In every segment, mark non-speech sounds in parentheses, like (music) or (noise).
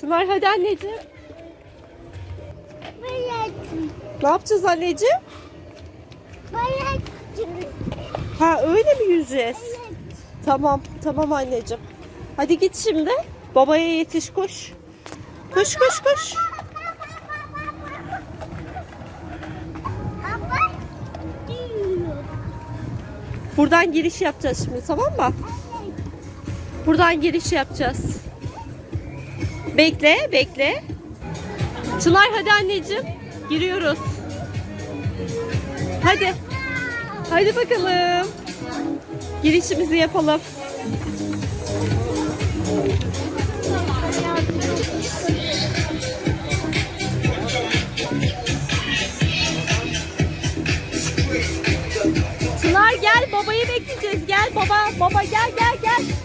Çınar hadi anneciğim. Bayatım. Ne yapacağız anneciğim? Bayatım. Ha öyle mi yüzeceğiz? Tamam tamam anneciğim. Hadi git şimdi. Babaya yetiş koş. Koş koş koş. Buradan giriş yapacağız şimdi tamam mı? Buradan giriş yapacağız. Bekle bekle. Çınar hadi anneciğim. Giriyoruz. Hadi. Hadi bakalım. Girişimizi yapalım. Çınar gel babayı bekleyeceğiz. Gel baba baba gel gel gel.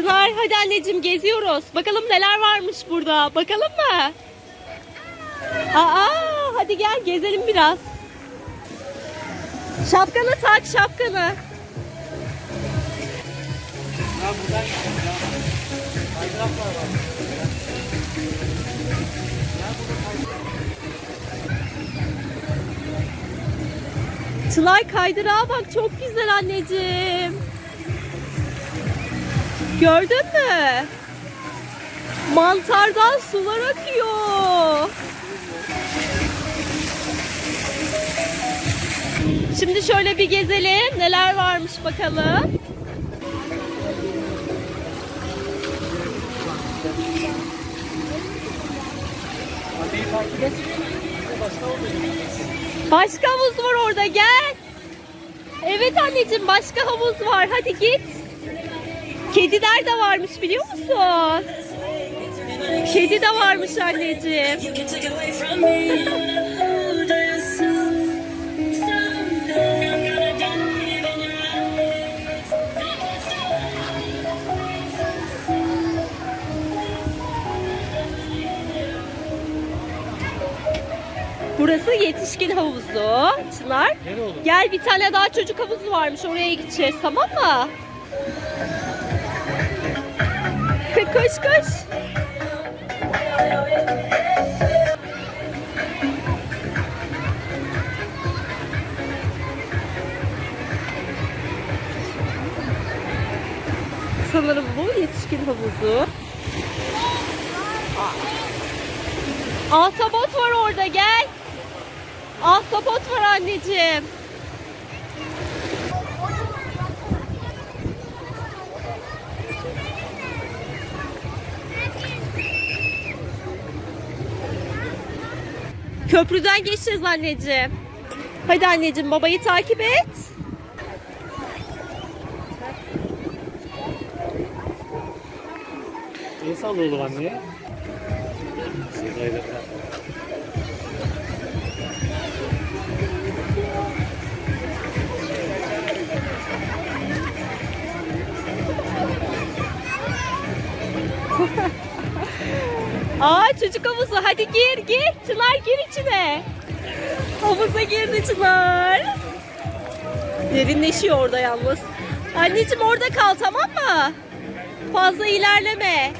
Çınar hadi anneciğim geziyoruz. Bakalım neler varmış burada. Bakalım mı? Aa hadi gel gezelim biraz. Şapkanı tak şapkanı. Çınar kaydırağa bak çok güzel anneciğim. Gördün mü? Mantardan sular akıyor. Şimdi şöyle bir gezelim. Neler varmış bakalım. Başka havuz var orada gel. Evet anneciğim başka havuz var. Hadi git. Kediler de varmış biliyor musun? Kedi de varmış anneciğim. (laughs) Burası yetişkin havuzu. Çınar. Gel bir tane daha çocuk havuzu varmış. Oraya gideceğiz tamam mı? Koş koş. Sanırım bu yetişkin havuzu. Ahtapot var orada gel. Ahtapot var anneciğim. Köprüden geçeceğiz anneciğim. Hadi anneciğim babayı takip et. El salla oğlum çocuk havuzu hadi gir gir. Çınar gir içine. Havuza girdi Çınar. Derinleşiyor orada yalnız. Anneciğim orada kal tamam mı? Fazla ilerleme.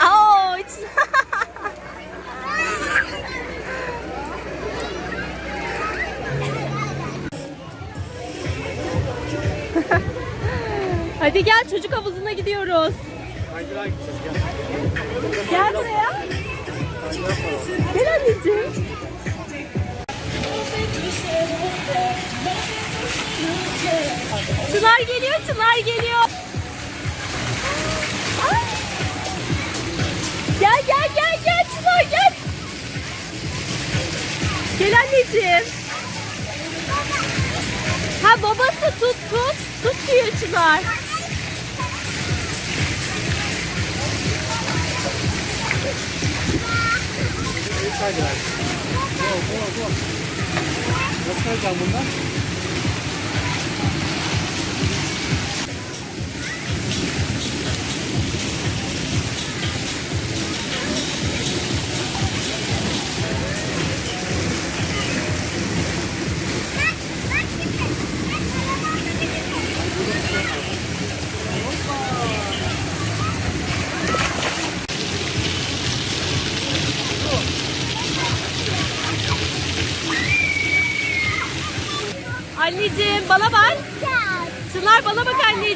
Ouch. (laughs) Hadi gel çocuk havuzuna gidiyoruz. Gel. Gel buraya. Gel anneciğim. Çınar geliyor, Çınar geliyor. Gel gel gel gel Çınar gel. Gel anneciğim. Ha babası tut tut. Tut diyor Çınar. 살지 말고. 좋아, 좋아, 좋아. 몇 살지 안 본다?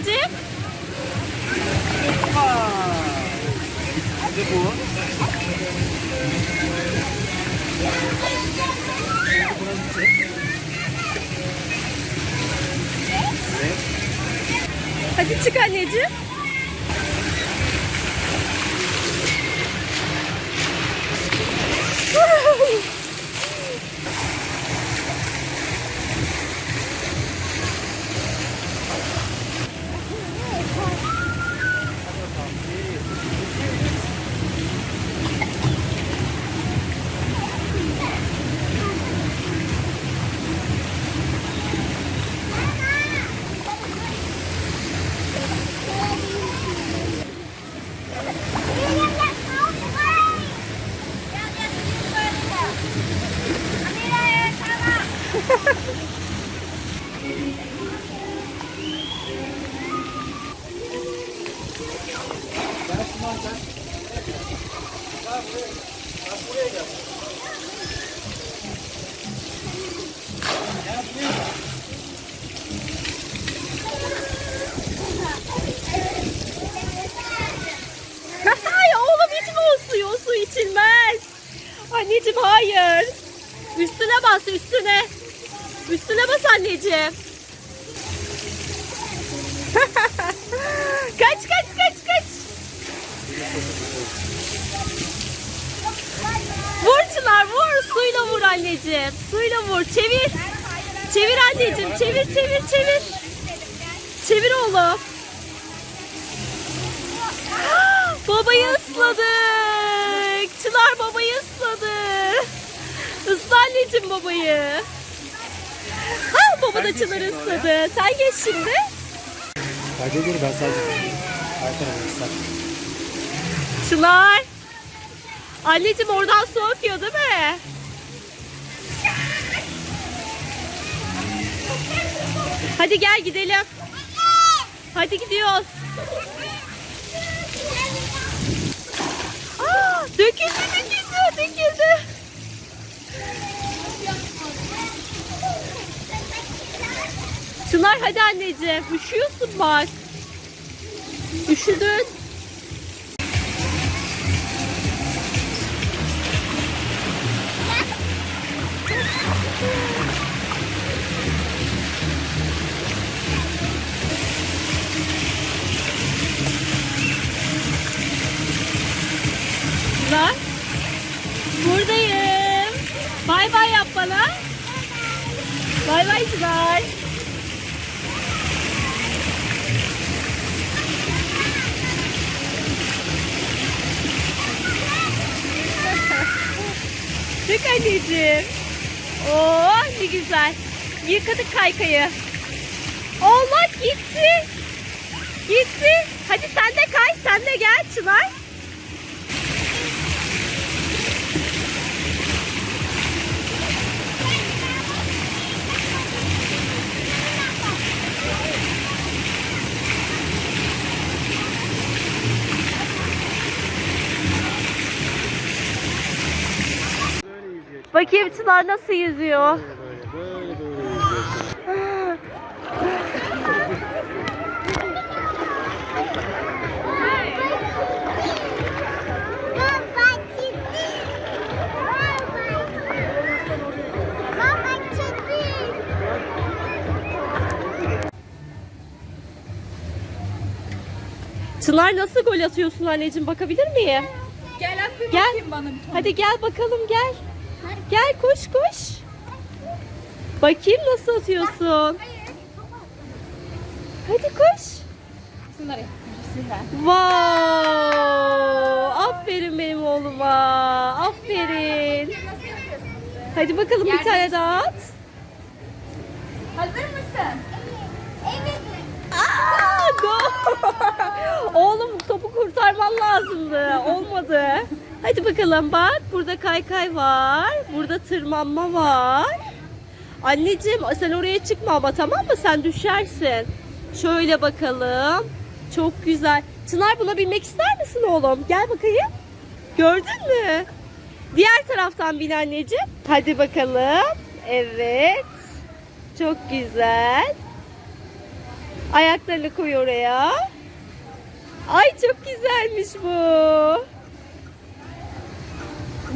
Bak anneciğim. Ne bu? Hadi çık anneciğim. Anneciğim. Suyla vur. Çevir. Çevir anneciğim. Çevir çevir çevir. Çevir oğlum. (gasps) Babayı ısladık. Çınar babayı ısladı. Isla anneciğim babayı. Ha baba da şimdi ısladı. Sen geç şimdi. Hadi dur ben sadece. (gasps) Çınar. Anneciğim oradan su akıyor değil mi? Hadi gel gidelim. Hadi gidiyoruz. Aa, döküldü döküldü döküldü. Çınar hadi anneciğim. Üşüyorsun bak. Üşüdün. Dök anneciğim. Oo ne güzel. Yıkadık kaykayı. Allah gitti. Gitti. Hadi sen de kay. Sen de gel Çınar. Bakayım Çınar nasıl yüzüyor. Böyle yüzüyor. Çınar nasıl gol atıyorsun anneciğim bakabilir miyim? Gel at bir Gel. bakayım bana bir tane. Hadi gel bakalım gel. Gel koş koş. Bakayım nasıl atıyorsun. Hadi koş. Şunları. Wow! Aferin benim oğluma. Aferin. Hadi bakalım bir tane daha at. Hazır mısın? Evet. Aa, gol! (laughs) Oğlum topu kurtarman lazımdı. Olmadı. Hadi bakalım bak. Burada kaykay var. Burada tırmanma var. Anneciğim sen oraya çıkma ama tamam mı? Sen düşersin. Şöyle bakalım. Çok güzel. Çınar buna binmek ister misin oğlum? Gel bakayım. Gördün mü? Diğer taraftan bin anneciğim. Hadi bakalım. Evet. Çok güzel. Ayaklarını koy oraya. Ay çok güzelmiş bu.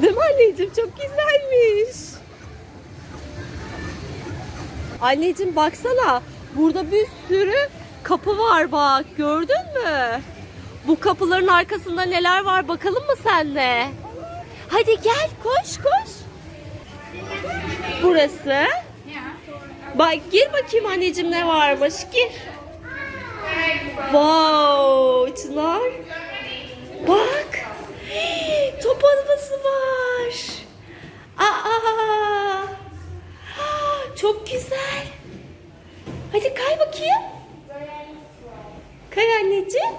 Değil mi anneciğim? Çok güzelmiş. Anneciğim baksana. Burada bir sürü kapı var bak. Gördün mü? Bu kapıların arkasında neler var bakalım mı senle? Hadi gel koş koş. Burası. Bak gir bakayım anneciğim ne varmış. Gir. Wow Çınar. Bak. Top arabası var. Aa. Çok güzel. Hadi kay bakayım. Kay anneciğim.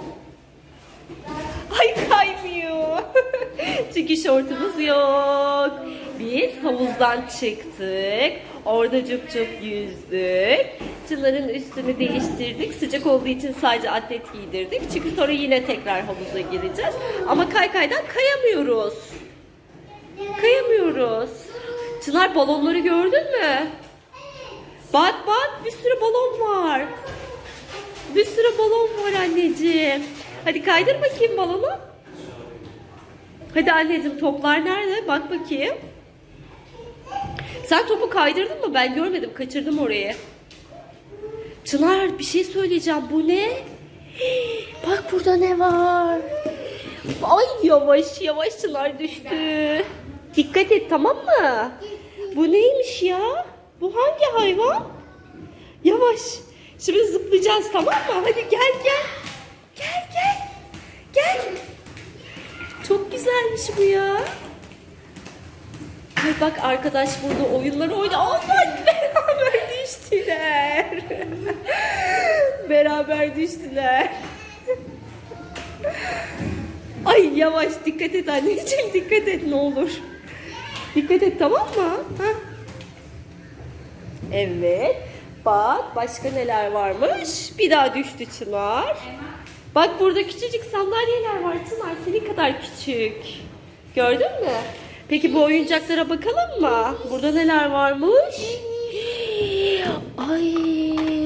Ay kaymıyor. (laughs) Çünkü şortumuz yok. Biz havuzdan çıktık. Orada cıp cıp yüzdük. Çınar'ın üstünü değiştirdik. Sıcak olduğu için sadece atlet giydirdik. Çünkü sonra yine tekrar havuza gireceğiz. Ama kaykaydan kayamıyoruz. Kayamıyoruz. Çınar balonları gördün mü? Bak bak bir sürü balon var. Bir sürü balon var anneciğim. Hadi kaydır bakayım balonu. Hadi anneciğim toplar nerede? Bak bakayım. Sen topu kaydırdın mı? Ben görmedim. Kaçırdım orayı. Çınar bir şey söyleyeceğim. Bu ne? (gasps) Bak burada ne var? Ay yavaş yavaş Çınar düştü. Dikkat et tamam mı? Bu neymiş ya? Bu hangi hayvan? Yavaş. Şimdi zıplayacağız tamam mı? Hadi gel gel. Gel gel. Gel. Çok güzelmiş bu ya. Ay bak arkadaş burada oyunları oynuyor. Onlar beraber düştüler. beraber düştüler. Ay yavaş dikkat et anneciğim dikkat et ne olur. Dikkat et tamam mı? Ha? Evet. Bak başka neler varmış. Bir daha düştü Çınar. Bak burada küçücük sandalyeler var Çınar. Senin kadar küçük. Gördün mü? Peki bu oyuncaklara bakalım mı? Burada neler varmış? Ay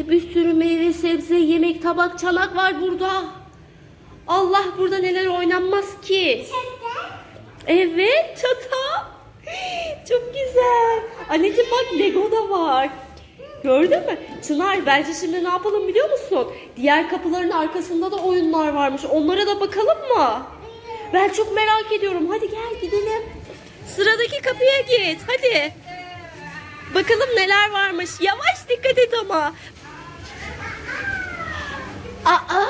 bir sürü meyve sebze yemek tabak çanak var burada. Allah burada neler oynanmaz ki. Evet çata. Çok güzel. Anneciğim bak Lego da var. Gördün mü? Çınar bence şimdi ne yapalım biliyor musun? Diğer kapıların arkasında da oyunlar varmış. Onlara da bakalım mı? Ben çok merak ediyorum. Hadi gel gidelim. Sıradaki kapıya git. Hadi. Bakalım neler varmış. Yavaş dikkat et ama. Aa!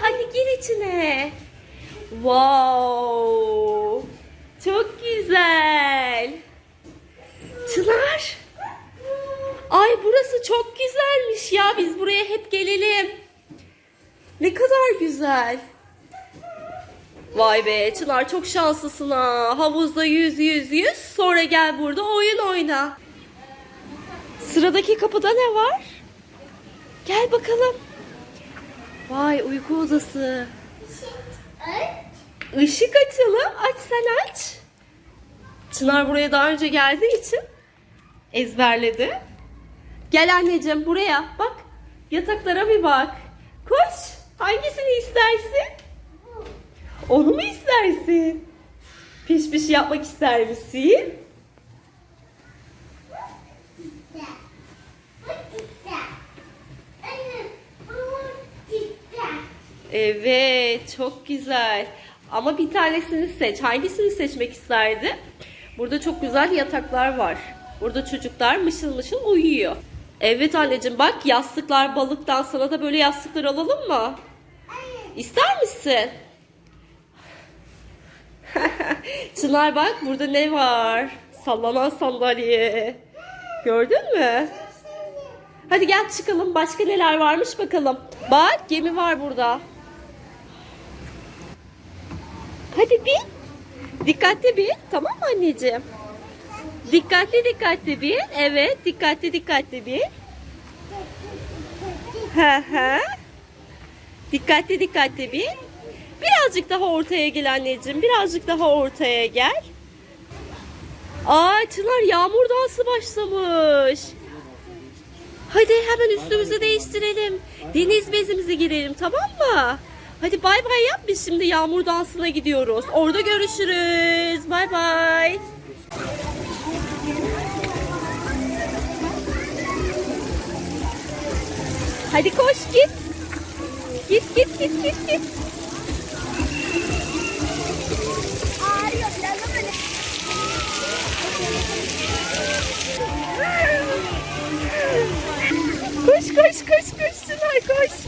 Hadi gir içine. Wow! Çok güzel. Çınar. Ay burası çok güzelmiş ya. Biz buraya hep gelelim. Ne kadar güzel. Vay be Çınar çok şanslısın ha. Havuzda yüz yüz yüz. Sonra gel burada oyun oyna. Sıradaki kapıda ne var? Gel bakalım. Vay uyku odası. Işık açalım. Aç sen aç. Çınar buraya daha önce geldiği için ezberledi. Gel anneciğim buraya bak. Yataklara bir bak. Koş. Hangisini istersin? Onu mu istersin? Piş piş yapmak ister misin? Evet, çok güzel. Ama bir tanesini seç. Hangisini seçmek isterdi? Burada çok güzel yataklar var. Burada çocuklar mışıl mışıl uyuyor. Evet anneciğim bak yastıklar balıktan sana da böyle yastıklar alalım mı? İster misin? (laughs) Çınar bak burada ne var? Sallanan sandalye. Gördün mü? Hadi gel çıkalım. Başka neler varmış bakalım. Bak gemi var burada. Hadi bin. Dikkatli bin. Tamam mı anneciğim? Dikkatli dikkatli bin. Evet dikkatli dikkatli bin. Hı. Dikkatli dikkatli bin. Birazcık daha ortaya gel anneciğim. Birazcık daha ortaya gel. Aa Çınar yağmur dansı başlamış. Hadi hemen üstümüzü değiştirelim. Deniz bezimizi girelim tamam mı? Hadi bay bay yap biz şimdi yağmur dansına gidiyoruz. Orada görüşürüz. Bay bay. Hadi koş git. Git git git git git. Koş koş koş koş Çınar koş.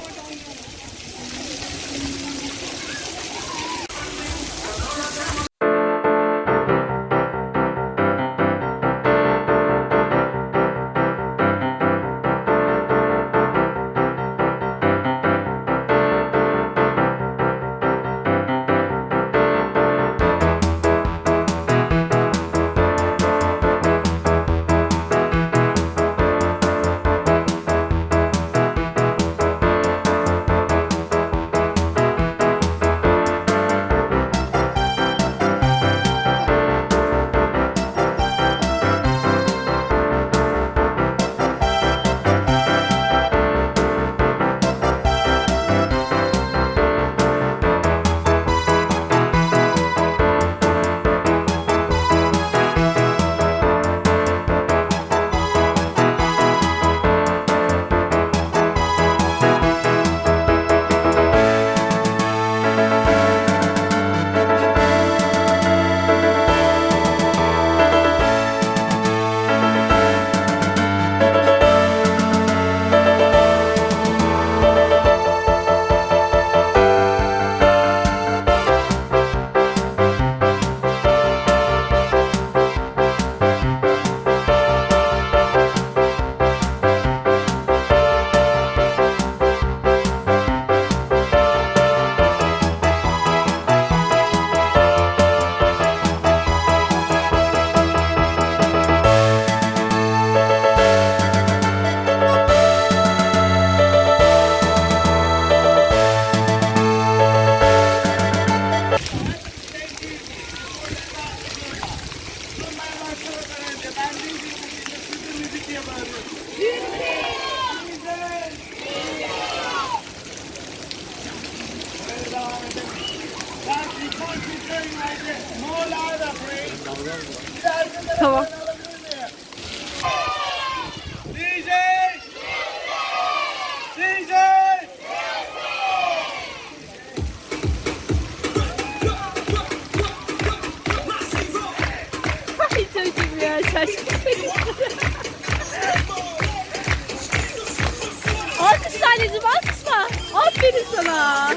Anneciğim alkışla. Aferin sana.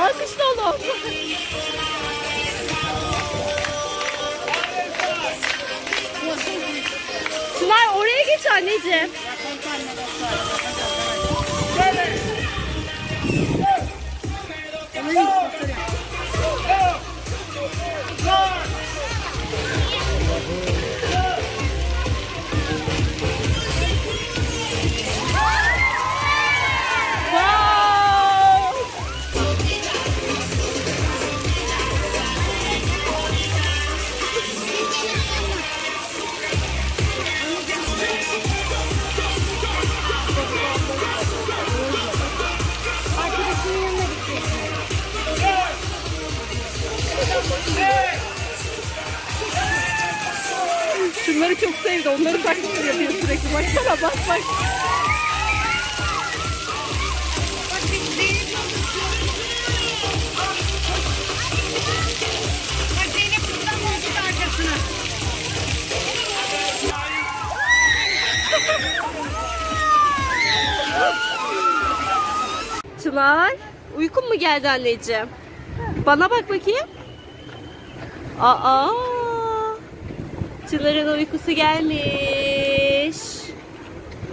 Alkışla oğlum. Çınar oraya geç anneciğim. Wow! Geldi anneciğim? Bana bak bakayım. Aa, Çınar'ın uykusu gelmiş.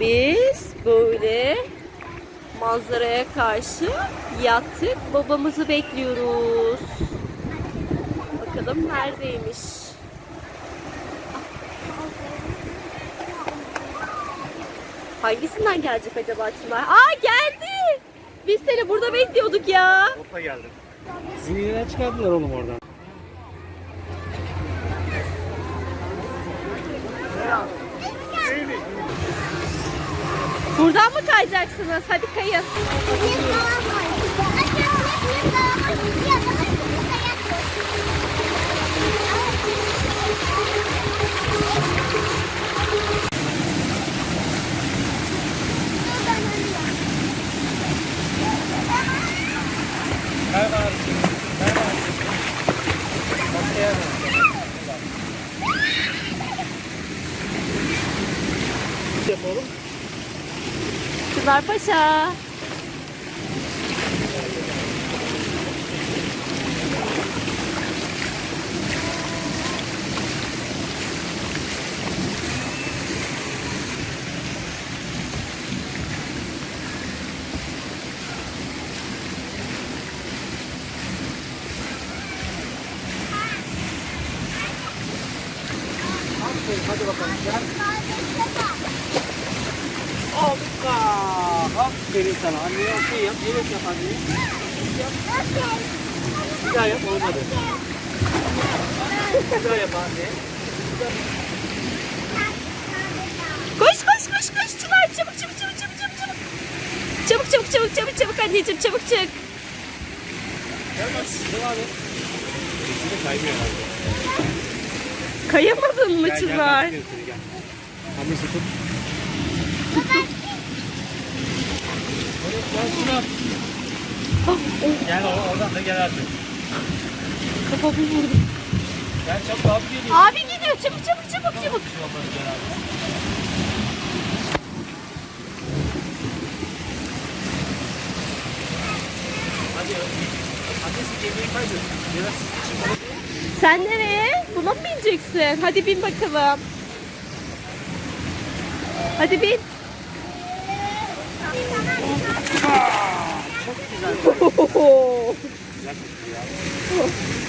Biz böyle manzaraya karşı yattık. Babamızı bekliyoruz. Bakalım neredeymiş. Hangisinden gelecek acaba Çınar? Aa geldi. Biz seni burada bekliyorduk ya. Hoppa geldim. Sizi çıkardılar oğlum oradan. Buradan mı kayacaksınız? Hadi kayın. Çınar Paşa. Aferin hadi bakalım gel. Harika. Aferin sana. Anneye okey yap. Evet yap anneye. Yap. Bir daha yap olmadı. Bir daha yap anne. Koş koş koş koş Çınar çabuk çabuk çabuk çabuk çabuk çabuk. Çabuk çabuk çabuk çabuk çabuk anneciğim çabuk çık. Devam et. Şimdi kaymıyor. Kayamadın mı Çınar? seni, gel. Annesi tut. Gel oradan da gel artık. Kafamı vurdum. Gel çabuk abi geliyor. Abi gidiyor çabuk çabuk çabuk çabuk. Hadi. Annesi gemiyi kaydır. Biraz. Sen nereye? Buna mı bineceksin? Hadi bin bakalım. Hadi bin. Çok (laughs)